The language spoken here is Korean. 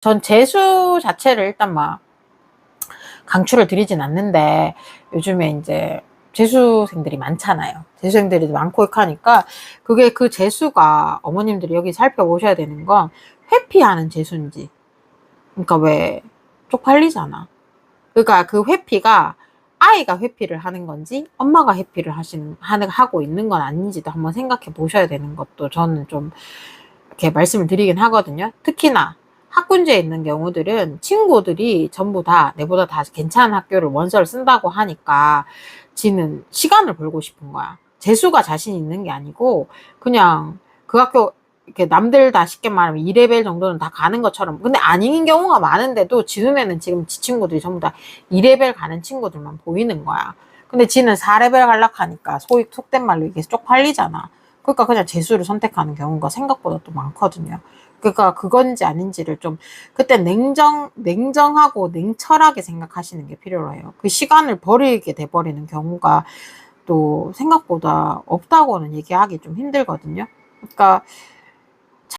전 재수 자체를 일단 막 강추를 드리진 않는데 요즘에 이제 재수생들이 많잖아요. 재수생들이 많고 하니까 그게 그 재수가 어머님들이 여기 살펴보셔야 되는 건 회피하는 재수인지 그러니까 왜 쪽팔리잖아. 그러니까 그 회피가 아이가 회피를 하는 건지 엄마가 회피를 하시는 하는 하고 있는 건 아닌지도 한번 생각해 보셔야 되는 것도 저는 좀 이렇게 말씀을 드리긴 하거든요. 특히나 학군지에 있는 경우들은 친구들이 전부 다 내보다 다 괜찮은 학교를 원서를 쓴다고 하니까 지는 시간을 벌고 싶은 거야. 재수가 자신 있는 게 아니고 그냥 그 학교 이렇게 남들 다 쉽게 말하면 2레벨 정도는 다 가는 것처럼 근데 아닌 경우가 많은데도 지 눈에는 지금 지 친구들이 전부 다 2레벨 가는 친구들만 보이는 거야. 근데 지는 4레벨 갈락하니까 소위 속된 말로 이게 쪽팔리잖아. 그러니까 그냥 재수를 선택하는 경우가 생각보다 또 많거든요. 그러니까 그건지 아닌지를 좀 그때 냉정 냉정하고 냉철하게 생각하시는 게 필요해요. 그 시간을 버리게 돼 버리는 경우가 또 생각보다 없다고는 얘기하기 좀 힘들거든요. 그러니까